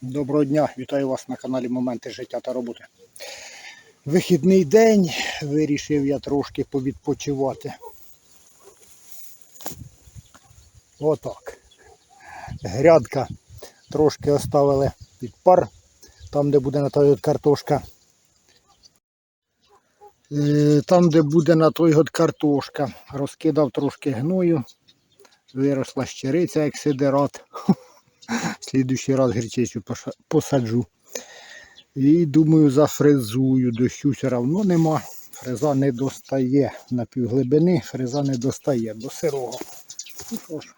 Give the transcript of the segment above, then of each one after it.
Доброго дня, вітаю вас на каналі Моменти життя та роботи. Вихідний день, вирішив я трошки повідпочивати. Отак. Грядка трошки оставили під пар, там де буде на той от картошка. Е, Там, де буде на той от картошка, розкидав трошки гною, виросла щириця як сидерат. Слідуючий раз гречицю посаджу. І думаю, зафрезую. Дощу все одно нема. Фреза не достає на півглибини, фреза не достає до сирого. Ну що ж,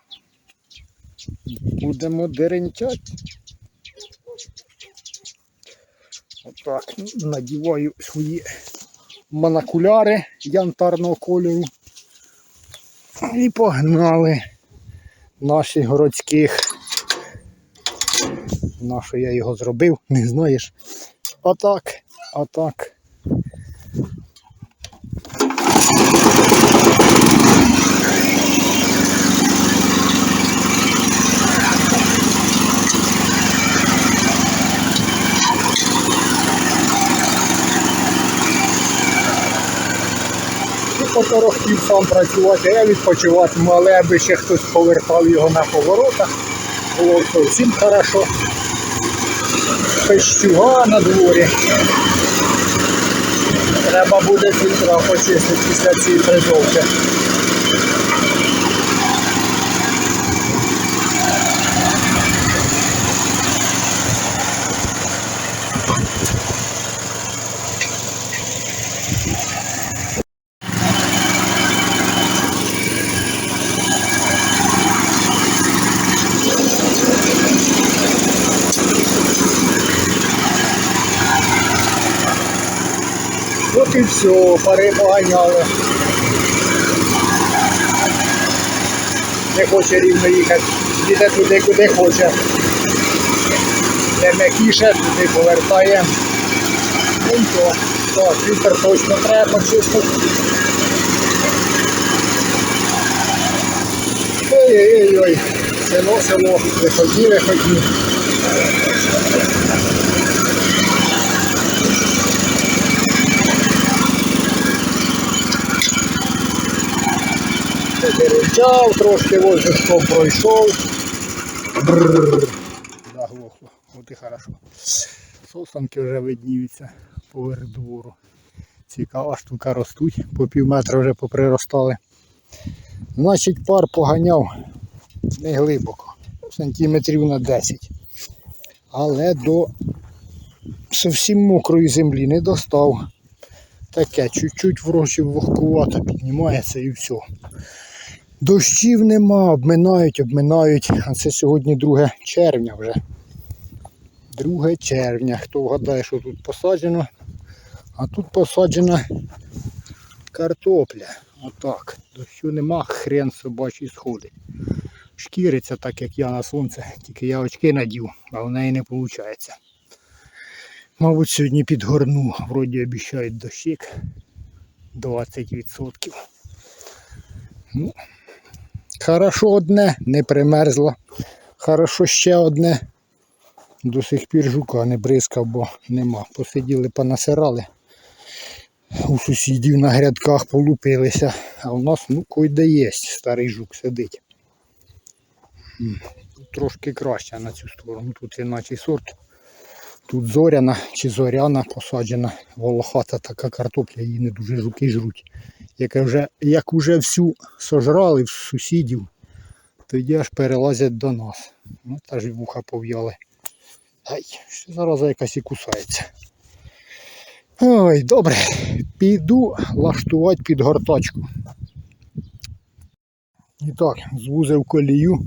будемо деренчати. Отак, надіваю свої монокуляри янтарного кольору. І погнали наших городських. На що я його зробив, не знаєш. Отак, отак. Ну, поторохтів сам працювати, а я відпочиватиму, але аби ще хтось повертав його на поворотах, було зовсім хорошо пещуга на дворі. Треба буде фільтра почистити після цієї призовки. От і все, пари поганяли. Не хоче рівно їхати, їде туди, куди хоче. Де м'якіше, туди повертає. Ну то. Так, фільтр точно треба почистити. Ой-ой-ой, село, село, виході, виході. Перечав, трошки воздухом пройшов. Бррр. Заглохло. От і хорошо. Сосанки вже видніються поверх двору. Цікава штука ростуть, по пів метра вже поприростали. Значить, пар поганяв не глибоко, сантиметрів на 10. Але до зовсім мокрої землі не достав. Таке, чуть-чуть врожі вогкувато піднімається і все. Дощів нема, обминають, обминають. А це сьогодні 2 червня вже. 2 червня. Хто вгадає, що тут посаджено? А тут посаджена картопля. Отак. Дощу нема, хрен собачий сходить. Шкіриться так, як я на сонце, тільки я очки надів, а в неї не виходить. Мабуть, сьогодні підгорну. Вроді обіцяють дощик 20%. Ну, Хорошо одне, не примерзло. Хорошо ще одне. До сих пір жука не бризкав, бо нема. Посиділи, понасирали. У сусідів на грядках полупилися. А у нас ну койде є, старий жук сидить. Трошки краще на цю сторону. Тут іначе сорт. Тут зоряна чи зоряна посаджена волохата така картопля, її не дуже жуки жруть. Яка вже, як уже всю сожрали в сусідів, тоді аж перелазять до нас. Ну, та ж вуха пов'яли. Ай, що зараза якась і кусається. Ой, добре, піду лаштувати під гортачку. І так, звузив колію.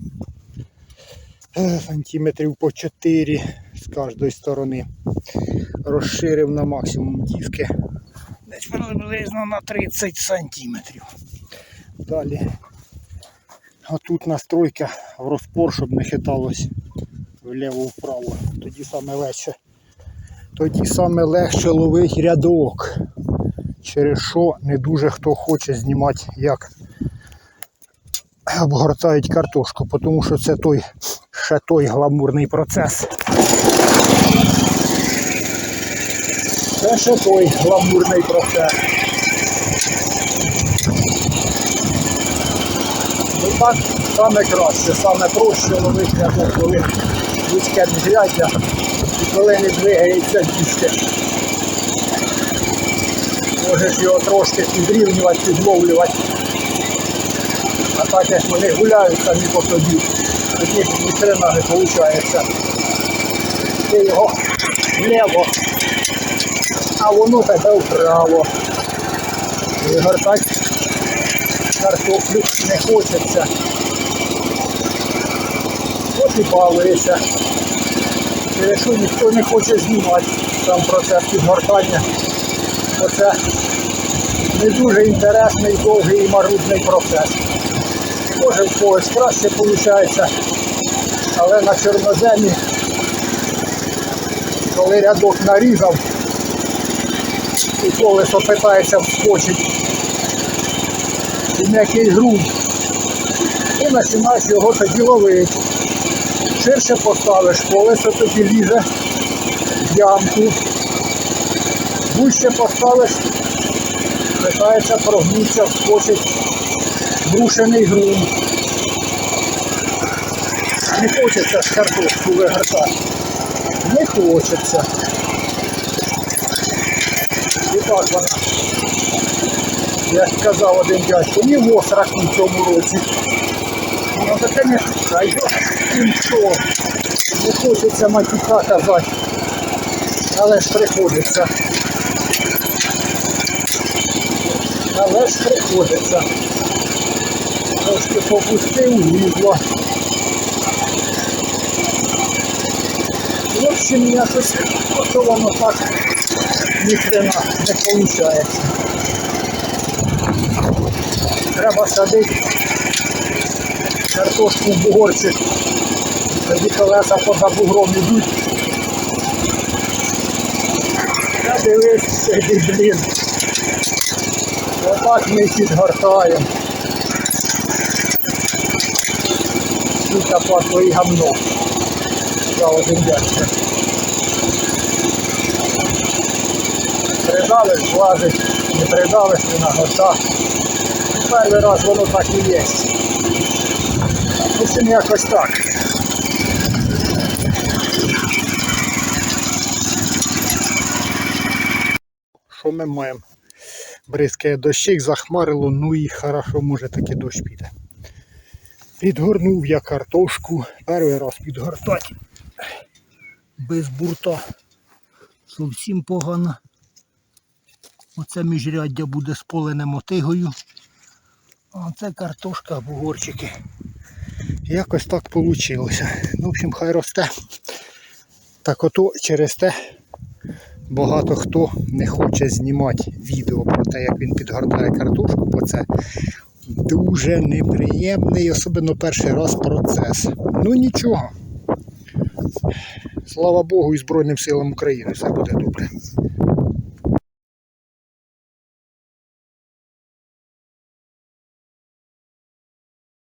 Е, Сантиметрів по 4 з кожної сторони. Розширив на максимум диски. Десь приблизно на 30 сантиметрів. Далі. А тут настройка в розпор, щоб не хиталось вліво-вправо. Тоді саме легше. Тоді саме легше ловить рядок. Через що не дуже хто хоче знімати, як обгортають картошку, тому що це той ще той гламурний процес. Це ще той гламурний процес. Ну так саме краще, саме проще ловити рядок, коли вузьке міжряддя і коли не двигається діжки. Можеш його трошки підрівнювати, підловлювати. А так як вони гуляють самі по собі, тоді ніхрена виходить. Ти його вліво, а воно тебе вправо. І гортати картоплю не хочеться. От і балуєшся. Через що ніхто не хоче знімати сам процес підгортання. Оце не дуже інтересний, довгий і марудний процес. Може в когось краще виходить, але на чорноземі, коли рядок нарізав і колесо питається вскочити, і м'який ґрунт, і починаєш його тоді ловити. Ширше поставиш, колесо тоді лізе в ямку. Вище поставиш, питається прогнутися, вскочить брушений ґрунт. Не хочеться ж картошку вигортати. Не хочеться. І так вона. Як казав один дядько, ні в осраку в цьому році. Ну таке не що. Не хочеться матюка казати. Але ж приходиться. Але ж приходиться. Трошки попустив, влізло. В общем, якось ото воно так ніхрена не виходить. Треба садити картошку в бугорчик. Тоді колеса поза бугром йдуть. Та дивись, сиди, блін. Отак ми підгортаємо. Сука, падло і гамно. За один дядько. Придавиш, влазить, не придавиш, не нагота. Перший раз воно так і є. Общем, якось так. Що ми маємо? Бризкає дощик, захмарило, ну і хорошо, може таки дощ піде. Підгорнув я картошку, перший раз підгортати. Без бурта. Зовсім погано. Оце міжряддя буде сполене мотигою. А це картошка, бугорчики. Якось так вийшло. Ну, в общем, хай росте. Так ото через те багато хто не хоче знімати відео про те, як він підгортає картошку, бо це дуже неприємний, особливо перший раз процес. Ну нічого. Слава Богу і Збройним силам України все буде добре.